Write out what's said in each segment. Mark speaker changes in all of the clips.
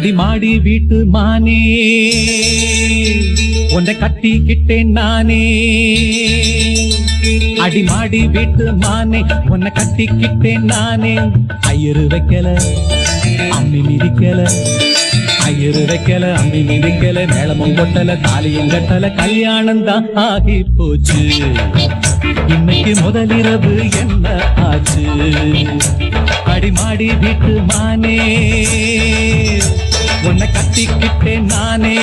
Speaker 1: வீட்டு மானே. உன்னை கட்டிக்கிட்டேன் நானே. அடிமாடி வீட்டு மானே உன்னை கட்டிக்கிட்டேன் நானே. ஐயரு வைக்கல அம்மி மிதிக்கல. ஐயரு வைக்கல அம்மி மிதிக்கல மேளமும் கொட்டல தாலியும் கட்டல கல்யாணம் தான் ஆகி போச்சு இன்னைக்கு முதலிரவு என்ன ஆச்சு? மாடி மாடி வீட்டு மானே உன்னை கட்டிக்கிட்டேன் நானே.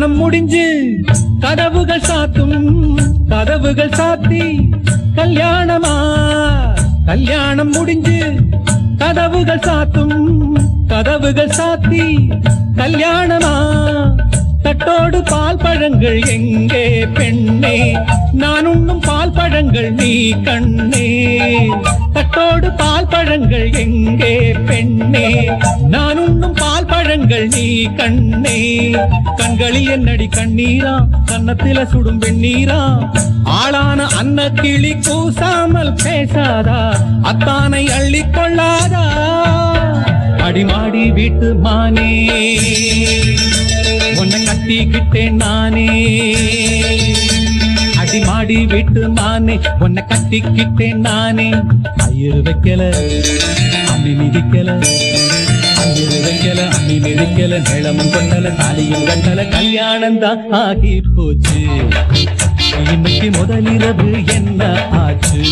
Speaker 1: கல்யாணம் முடிஞ்சு கதவுகள் சாத்தும் கதவுகள் சாத்தி கல்யாணமா? கல்யாணம் முடிஞ்சு கதவுகள் சாத்தும் கதவுகள் சாத்தி கல்யாணமா? தட்டோடு பால் பழங்கள் எங்கே பெண்ணே? நான் உண்ணும் பால் பழங்கள் நீ கண்ணே. தட்டோடு பால் பழங்கள் எங்கே பெண்ணே? நான் கண்கள் நீ கண்ணே. கண்களில் என்னடி கண்ணீரா? கன்னத்தில சுடும் வெண்ணீரா ஆளான அன்ன கிளி கூசாமல் பேசாதா? அத்தானை அள்ளி கொள்ளாதா? அடிமாடி வீட்டு மானே. உன்னை கட்டிக்கிட்டேன் நானே. அடிமாடி வீட்டு மானே. உன்னை கட்டிக்கிட்டேன் நானே. ஐயர் வைக்கல அம்மி மிதிக்கல. ஐயரு வைக்கல அம்மி மிதிக்கல நிலமும் கொண்டல தாலியும் கண்டல கல்யாணம் தான் ஆகி போச்சு. இன்னைக்கு முதலிரவு என்ன ஆச்சு?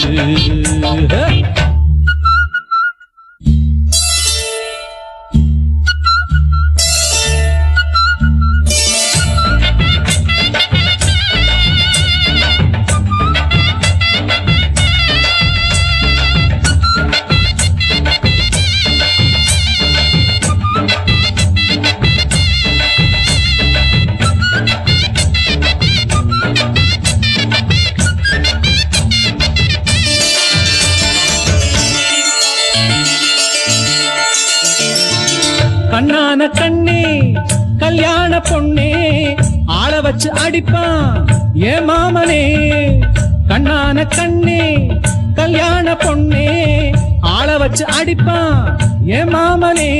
Speaker 1: கல்யாண பொண்ணே ஆள வச்சு அடிப்பான் ஏ மாமனே. கண்ணான கண்ணே கல்யாண பொண்ணே ஆள வச்சு அடிப்பான் ஏ மாமனே.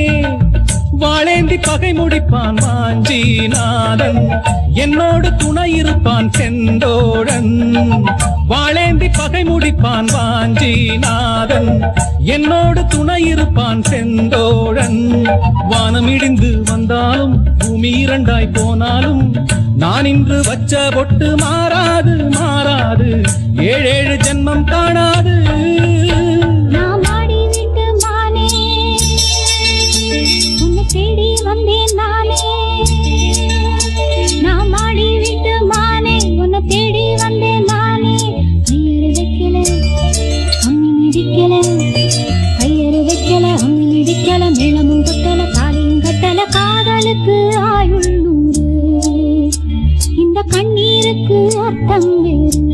Speaker 1: வாழேந்தி பகை முடிப்பான் வாஞ்சிநாதன் என்னோடு துணை இருப்பான் செந்தோழன். வாழேந்தி பகை முடிப்பான் வாஞ்சிநாதன் என்னோடு துணை இருப்பான் செந்தோழன். வானம் இடிந்து வந்தாலும் பூமி இரண்டாய் போனாலும் நான் இன்று வச்ச பொட்டு மாறாது.
Speaker 2: உன்னை தேடி வந்தேன் நானே. நான் மாடி விட்டு மானே உன்னை தேடி வந்தேன் நானே. கையறு வைக்கல அம்மி மிதிக்கல கையறு வைக்கல அம்மி மிதிக்கல மேளமும் கட்டல காலையும் கட்டல காதலுக்கு ஆயுள் நூறு. இந்த கண்ணீருக்கு அர்த்தம் வேறு.